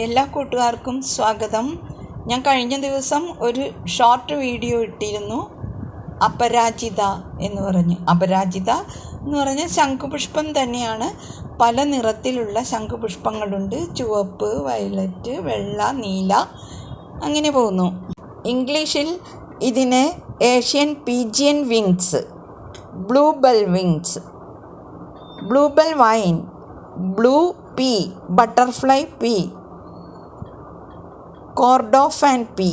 എല്ലാ കൂട്ടുകാർക്കും സ്വാഗതം. ഞാൻ കഴിഞ്ഞ ദിവസം ഒരു ഷോർട്ട് വീഡിയോ ഇട്ടിരുന്നു. അപരാജിത എന്ന് പറഞ്ഞ്. അപരാജിത എന്ന് പറഞ്ഞ ശംഖുപുഷ്പം തന്നെയാണ്. പല നിറത്തിലുള്ള ശംഖുപുഷ്പങ്ങളുണ്ട്. ചുവപ്പ് വയലറ്റ് വെള്ള നീല അങ്ങനെ പോകുന്നു. ഇംഗ്ലീഷിൽ ഇതിനെ Asian pigeon wings blue bell wings bluebell vine blue pea butterfly pea Kordofan pea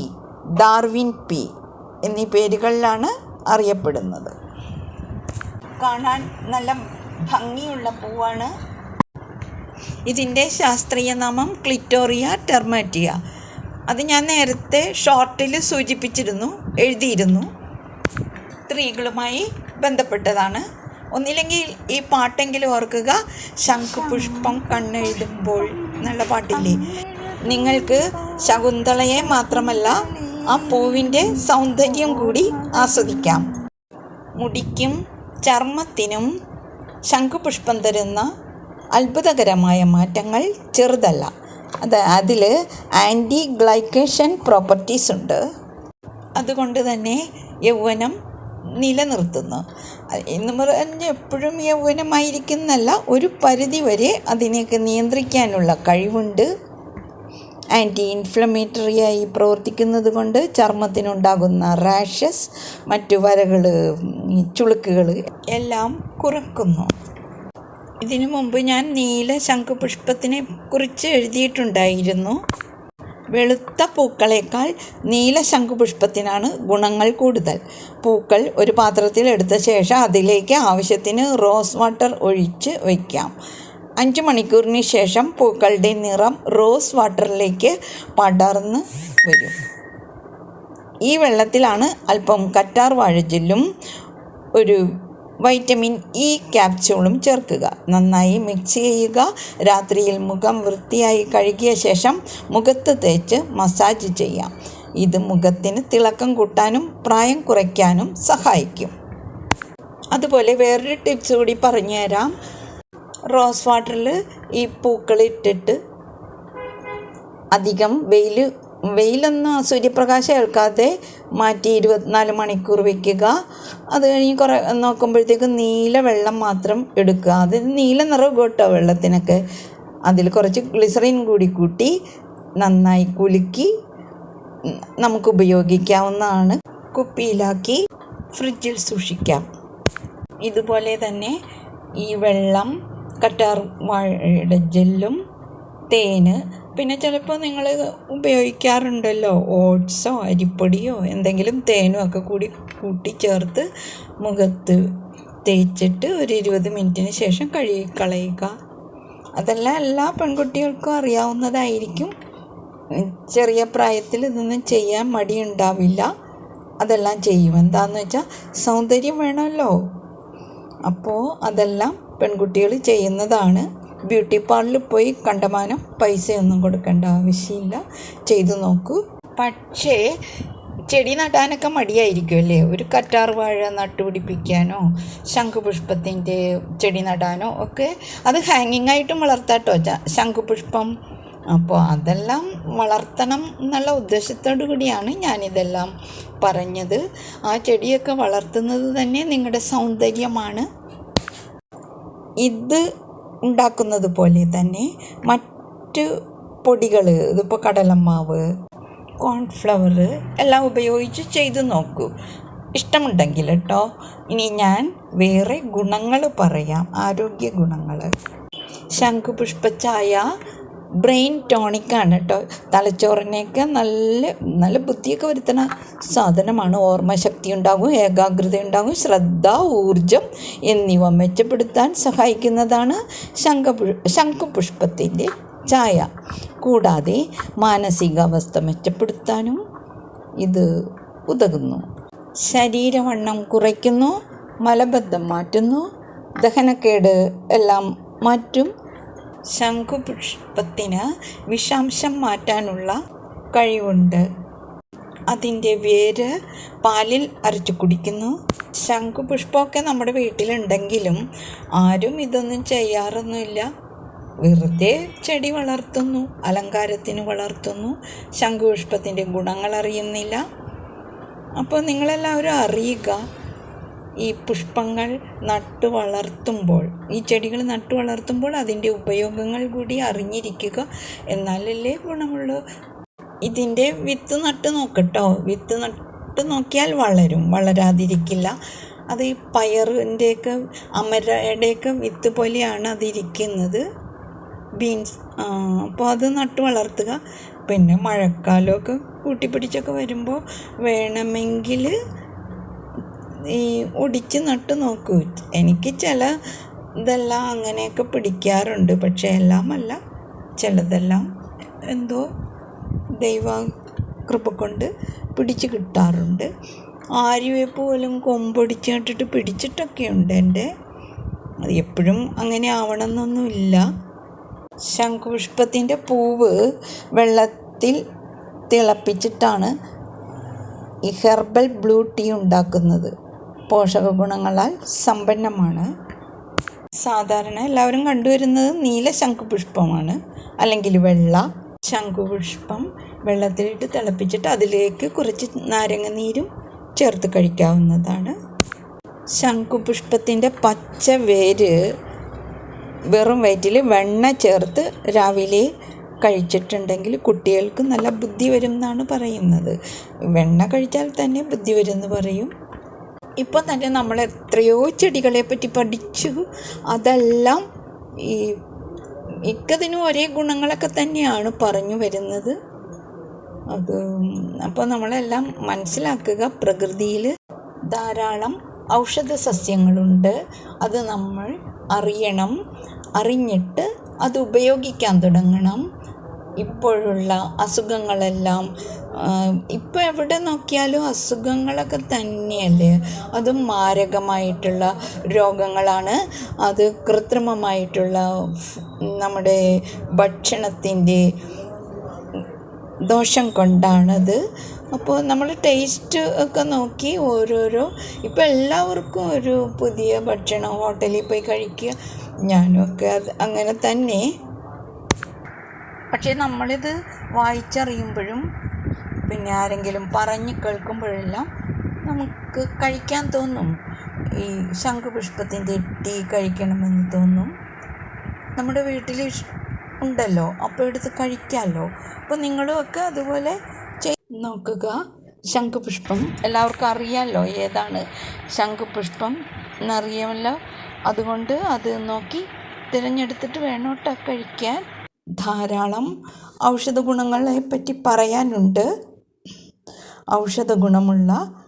Darwin pea എന്നീ പേരുകളിലാണ് അറിയപ്പെടുന്നത്. കാണാൻ നല്ല ഭംഗിയുള്ള പൂവാണ്. ഇതിന്റെ ശാസ്ത്രീയ നാമം ക്ലിറ്റോറിയ ടെർമാറ്റിയ. അത് ഞാൻ നേരത്തെ ഷോർട്ടിൽ സൂചിപ്പിച്ചിരുന്നു എഴുതിയിരുന്നു. സ്ത്രീകളുമായി ബന്ധപ്പെട്ടതാണ്. ഒന്നില്ലെങ്കിൽ ഈ പാട്ടെങ്കിലും ഓർക്കുക ശംഖുപുഷ്പം കണ്ണെഴുതുമ്പോൾ എന്നുള്ള പാട്ടില്ലേ? നിങ്ങൾക്ക് ശകുന്തളയെ മാത്രമല്ല ആ പൂവിന്റെ സൗന്ദര്യം കൂടി ആസ്വദിക്കാം. മുടിക്കും ചർമ്മത്തിനും ശംഖുപുഷ്പം തരുന്ന അത്ഭുതകരമായ മാറ്റങ്ങൾ ചെറുതല്ല. അത് അതിൽ ആന്റി ഗ്ലൈക്കേഷൻ പ്രോപ്പർട്ടീസ് ഉണ്ട്. അതുകൊണ്ട് തന്നെ യൗവനം നിലനിർത്തുന്നു. എന്ന് പറഞ്ഞ് എപ്പോഴും യൗവനമായിരിക്കുന്നല്ല ഒരു പരിധി വരെ അതിനെയൊക്കെ നിയന്ത്രിക്കാനുള്ള കഴിവുണ്ട്. ആന്റി ഇൻഫ്ലമേറ്ററിയായി പ്രവർത്തിക്കുന്നത് കൊണ്ട് ചർമ്മത്തിനുണ്ടാകുന്ന റാഷസ് മറ്റു വരകൾ ചുളുക്കുകൾ എല്ലാം കുറക്കുന്നു. ഇതിനു മുമ്പ് ഞാൻ നീല ശംഖുപുഷ്പത്തിനെ കുറിച്ച് എഴുതിയിട്ടുണ്ടായിരുന്നു. വെളുത്ത പൂക്കളേക്കാൾ നീല ശംഖുപുഷ്പത്തിനാണ് ഗുണങ്ങൾ കൂടുതൽ. പൂക്കൾ ഒരു പാത്രത്തിൽ എടുത്ത ശേഷം അതിലേക്ക് ആവശ്യത്തിന് റോസ് വാട്ടർ ഒഴിച്ച് വയ്ക്കാം. അഞ്ച് മണിക്കൂറിന് ശേഷം പൂക്കളുടെ നിറം റോസ് വാട്ടറിലേക്ക് പടർന്ന് വരും. ഈ വെള്ളത്തിലാണ് അല്പം കറ്റാർ വാഴജെല്ലും ഒരു വൈറ്റമിൻ ഇ ക്യാപ്സ്യൂളും ചേർക്കുക. നന്നായി മിക്സ് ചെയ്യുക. രാത്രിയിൽ മുഖം വൃത്തിയായി കഴുകിയ ശേഷം മുഖത്ത് തേച്ച് മസാജ് ചെയ്യാം. ഇത് മുഖത്തിന് തിളക്കം കൂട്ടാനും പ്രായം കുറയ്ക്കാനും സഹായിക്കും. അതുപോലെ വേറൊരു ടിപ്സ് കൂടി പറഞ്ഞുതരാം. റോസ് വാട്ടറിൽ ഈ പൂക്കൾ ഇട്ടിട്ട് അധികം വെയിൽ വെയിലൊന്നും സൂര്യപ്രകാശം ഏൽക്കാതെ മാറ്റി ഇരുപത്തിനാല് മണിക്കൂർ വെക്കുക. അത് കഴിഞ്ഞ് കുറേ നോക്കുമ്പോഴത്തേക്കും നീല വെള്ളം മാത്രം എടുക്കുക. അത് നീല നിറം കേട്ടോ വെള്ളത്തിനൊക്കെ. അതിൽ കുറച്ച് ഗ്ലിസറിൻ കൂടി കൂട്ടി നന്നായി കുലുക്കി നമുക്ക് ഉപയോഗിക്കാവുന്നതാണ്. കുപ്പിയിലാക്കി ഫ്രിഡ്ജിൽ സൂക്ഷിക്കാം. ഇതുപോലെ തന്നെ ഈ വെള്ളം കറ്റാർ വാഴയുടെ ജെല്ലും തേന്. പിന്നെ ചിലപ്പോൾ നിങ്ങൾ ഉപയോഗിക്കാറുണ്ടല്ലോ ഓട്സോ അരിപ്പൊടിയോ എന്തെങ്കിലും തേനും ഒക്കെ കൂടി കൂട്ടി ചേർത്ത് മുഖത്ത് തേച്ചിട്ട് ഒരു ഇരുപത് മിനിറ്റിന് ശേഷം കഴുകി കളയുക. അതെല്ലാം എല്ലാ പെൺകുട്ടികൾക്കും അറിയാവുന്നതായിരിക്കും. ചെറിയ പ്രായത്തിൽ ഇതൊന്നും ചെയ്യാൻ മടിയുണ്ടാവില്ല. അതെല്ലാം ചെയ്യും. എന്താണെന്ന് വെച്ചാൽ സൗന്ദര്യം വേണമല്ലോ. അപ്പോൾ അതെല്ലാം പെൺകുട്ടികൾ ചെയ്യുന്നതാണ്. ബ്യൂട്ടി പാർലറിൽ പോയി കണ്ടമാനം പൈസയൊന്നും കൊടുക്കേണ്ട ആവശ്യമില്ല. ചെയ്തു നോക്കൂ. പക്ഷേ ചെടി നടാനൊക്കെ മടിയായിരിക്കുമല്ലേ ഒരു കറ്റാർ വാഴ നട്ടുപിടിപ്പിക്കാനോ ശംഖുപുഷ്പത്തിന്റെ ചെടി നടാനോ ഒക്കെ അത് ഹാങ്ങിങ് ആയിട്ടും വളർത്താട്ടോ. ശംഖുപുഷ്പം. അപ്പോൾ അതെല്ലാം വളർത്തണം എന്നുള്ള ഉദ്ദേശത്തോടു കൂടിയാണ് ഞാനിതെല്ലാം പറഞ്ഞത്. ആ ചെടിയൊക്കെ വളർത്തുന്നത് തന്നെ നിങ്ങളുടെ സൗന്ദര്യമാണ്. ഇത് ഉണ്ടാക്കുന്നത് പോലെ തന്നെ മറ്റ് പൊടികൾ ഇതിപ്പോൾ കടലമാവ് കോൺഫ്ലവർ എല്ലാം ഉപയോഗിച്ച് ചെയ്ത് നോക്കൂ. ഇഷ്ടമുണ്ടെങ്കിൽ കേട്ടോ ഇനി ഞാൻ വേറെ ഗുണങ്ങൾ പറയാം. ആരോഗ്യ ഗുണങ്ങൾ ശംഖുപുഷ്പച്ചായ ബ്രെയിൻ ടോണിക്കാണ് കേട്ടോ. തലച്ചോറിനെയൊക്കെ നല്ല നല്ല ബുദ്ധിയൊക്കെ വരുത്തുന്ന സാധനമാണ്. ഓർമ്മശക്തി ഉണ്ടാകും ഏകാഗ്രത ഉണ്ടാകും ശ്രദ്ധ ഊർജം എന്നിവ മെച്ചപ്പെടുത്താൻ സഹായിക്കുന്നതാണ് ശംഖ ശംഖുപുഷ്പത്തിന്റെ ചായ കൂടാതെ മാനസികാവസ്ഥ മെച്ചപ്പെടുത്താനും ഇത് ഉതകുന്നു. ശരീരവണ്ണം കുറയ്ക്കുന്നു മലബന്ധം മാറ്റുന്നു ദഹനക്കേട് എല്ലാം മാറ്റും ശംഖുപുഷ്പത്തിന് വിഷാംശം മാറ്റാനുള്ള കഴിവുണ്ട്. അതിന്റെ വേര് പാലിൽ അരച്ചു കുടിക്കുന്നു. ശംഖുപുഷ്പമൊക്കെ നമ്മുടെ വീട്ടിലുണ്ടെങ്കിലും ആരും ഇതൊന്നും ചെയ്യാറൊന്നുമില്ല. വെറുതെ ചെടി വളർത്തുന്നു അലങ്കാരത്തിന് വളർത്തുന്നു ശംഖുപുഷ്പത്തിന്റെ ഗുണങ്ങൾ അറിയുന്നില്ല. അപ്പോൾ നിങ്ങളെല്ലാവരും അറിയുക ഈ പുഷ്പങ്ങൾ നട്ടു വളർത്തുമ്പോൾ ഈ ചെടികൾ നട്ടു വളർത്തുമ്പോൾ അതിന്റെ ഉപയോഗങ്ങൾ കൂടി അറിഞ്ഞിരിക്കുക എന്നാലല്ലേ ഗുണമുള്ളൂ. ഇതിന്റെ വിത്ത് നട്ട് നോക്കട്ടോ. വിത്ത് നട്ട് നോക്കിയാൽ വളരും. വളരാതിരിക്കില്ല. അത് ഈ പയറിന്റെയൊക്കെ അമരയുടെയൊക്കെ വിത്ത് പോലെയാണ് അതിരിക്കുന്നത്. ബീൻസ് അപ്പോൾ അത് നട്ട് വളർത്തുക. പിന്നെ മഴക്കാലമൊക്കെ കൂട്ടിപ്പിടിച്ചൊക്കെ വരുമ്പോൾ വേണമെങ്കിൽ ഈ ഒടിച്ച് നട്ട് നോക്കൂ. എനിക്ക് ചില ഇതെല്ലാം അങ്ങനെയൊക്കെ പിടിക്കാറുണ്ട്. പക്ഷേ എല്ലാമല്ല. ചിലതെല്ലാം എന്തോ ദൈവ കൃപ കൊണ്ട് പിടിച്ച് കിട്ടാറുണ്ട്. ആര്യവേപ്പ് പോലും കൊമ്പൊടിച്ച് നട്ടിട്ട് പിടിച്ചിട്ടൊക്കെ ഉണ്ട് എന്റെ. അത് എപ്പോഴും അങ്ങനെ ആവണമെന്നൊന്നുമില്ല. ശംഖുപുഷ്പത്തിന്റെ പൂവ് വെള്ളത്തിൽ തിളപ്പിച്ചിട്ടാണ് ഈ ഹെർബൽ ബ്ലൂ ടീ ഉണ്ടാക്കുന്നത്. പോഷക ഗുണങ്ങളാൽ സമ്പന്നമാണ്. സാധാരണ എല്ലാവരും കണ്ടുവരുന്നത് നീല ശംഖുപുഷ്പമാണ്. അല്ലെങ്കിൽ വെള്ള ശംഖുപുഷ്പം വെള്ളത്തിലിട്ട് തിളപ്പിച്ചിട്ട് അതിലേക്ക് കുറച്ച് നാരങ്ങ നീരും ചേർത്ത് കഴിക്കാവുന്നതാണ്. ശംഖുപുഷ്പത്തിന്റെ പച്ച വേര് വെറും വയറ്റിൽ വെണ്ണ ചേർത്ത് രാവിലെ കഴിച്ചിട്ടുണ്ടെങ്കിൽ കുട്ടികൾക്ക് നല്ല ബുദ്ധി വരും എന്നാണ് പറയുന്നത്. വെണ്ണ കഴിച്ചാൽ തന്നെ ബുദ്ധി വരും എന്ന് പറയും. ഇപ്പം തന്നെ നമ്മൾ എത്രയോ ചെടികളെ പറ്റി പഠിച്ചു. അതെല്ലാം ഈ മിക്കതിനും ഒരേ ഗുണങ്ങളൊക്കെ തന്നെയാണ് പറഞ്ഞു വരുന്നത്. അത് അപ്പോൾ നമ്മളെല്ലാം മനസ്സിലാക്കുക. പ്രകൃതിയിൽ ധാരാളം ഔഷധ സസ്യങ്ങളുണ്ട്. അത് നമ്മൾ അറിയണം. അറിഞ്ഞിട്ട് അത് ഉപയോഗിക്കാൻ തുടങ്ങണം. ഇപ്പോഴുള്ള അസുഖങ്ങളെല്ലാം ഇപ്പോൾ എവിടെ നോക്കിയാലും അസുഖങ്ങളൊക്കെ തന്നെയല്ലേ? അതും മാരകമായിട്ടുള്ള രോഗങ്ങളാണ്. അത് കൃത്രിമമായിട്ടുള്ള നമ്മുടെ ഭക്ഷണത്തിന്റെ ദോഷം കൊണ്ടാണത്. അപ്പോൾ നമ്മൾ ടേസ്റ്റ് ഒക്കെ നോക്കി ഓരോരോ ഇപ്പോൾ എല്ലാവർക്കും ഒരു പുതിയ ഭക്ഷണം ഹോട്ടലിൽ പോയി കഴിക്കുക. ഞാനും ഒക്കെ അത് അങ്ങനെ തന്നെ. പക്ഷേ നമ്മളിത് വായിച്ചറിയുമ്പോഴും പിന്നെ ആരെങ്കിലും പറഞ്ഞ് കേൾക്കുമ്പോഴെല്ലാം നമുക്ക് കഴിക്കാൻ തോന്നും. ഈ ശംഖുപുഷ്പത്തിന്റെ ടീ കഴിക്കണമെന്ന് തോന്നും. നമ്മുടെ വീട്ടിൽ ഉണ്ടല്ലോ അപ്പോൾ എടുത്ത് കഴിക്കാമല്ലോ. അപ്പോൾ നിങ്ങളുമൊക്കെ അതുപോലെ ചെയ്ത് നോക്കുക. ശംഖുപുഷ്പം എല്ലാവർക്കും അറിയാമല്ലോ ഏതാണ് ശംഖുപുഷ്പം എന്നറിയാമല്ലോ. അതുകൊണ്ട് അത് നോക്കി തിരഞ്ഞെടുത്തിട്ട് വേണം കഴിക്കാൻ. ധാരാളം ഔഷധ ഗുണങ്ങളെ പറ്റി പറയാനുണ്ട്. ഔഷധ ഗുണമുള്ള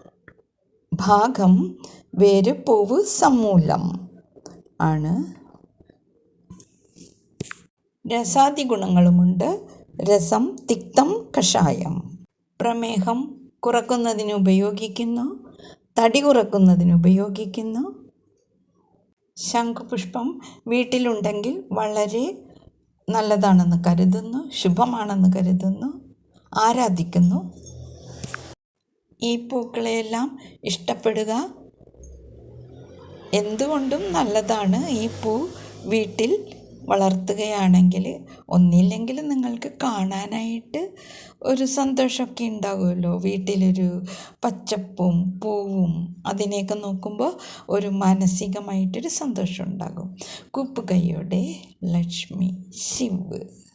ഭാഗം വേര് പൂവ് സമൂലം ആണ്. രസാദി ഗുണങ്ങളുമുണ്ട് രസം തിക്തം കഷായം. പ്രമേഹം കുറക്കുന്നതിന് ഉപയോഗിക്കുന്നു. തടി കുറക്കുന്നതിന് ഉപയോഗിക്കുന്നു. ശംഖുപുഷ്പം വീട്ടിലുണ്ടെങ്കിൽ വളരെ നല്ലതാണെന്ന് കരുതുന്നു ശുഭമാണെന്ന് കരുതുന്നു ആരാധിക്കുന്നു. ഈ പൂക്കളെയെല്ലാം ഇഷ്ടപ്പെടുക. എന്തുകൊണ്ടും നല്ലതാണ് ഈ പൂ വീട്ടിൽ വളർത്തുകയാണെങ്കിൽ ഒന്നില്ലെങ്കിൽ നിങ്ങൾക്ക് കാണാനായിട്ട് ഒരു സന്തോഷമൊക്കെ ഉണ്ടാകുമല്ലോ വീട്ടിലൊരു പച്ചപ്പും പൂവും അതിനെയൊക്കെ നോക്കുമ്പോൾ ഒരു മാനസികമായിട്ടൊരു സന്തോഷം ഉണ്ടാകും. കൂപ്പുകൈയോടെ ലക്ഷ്മി ശിവ്.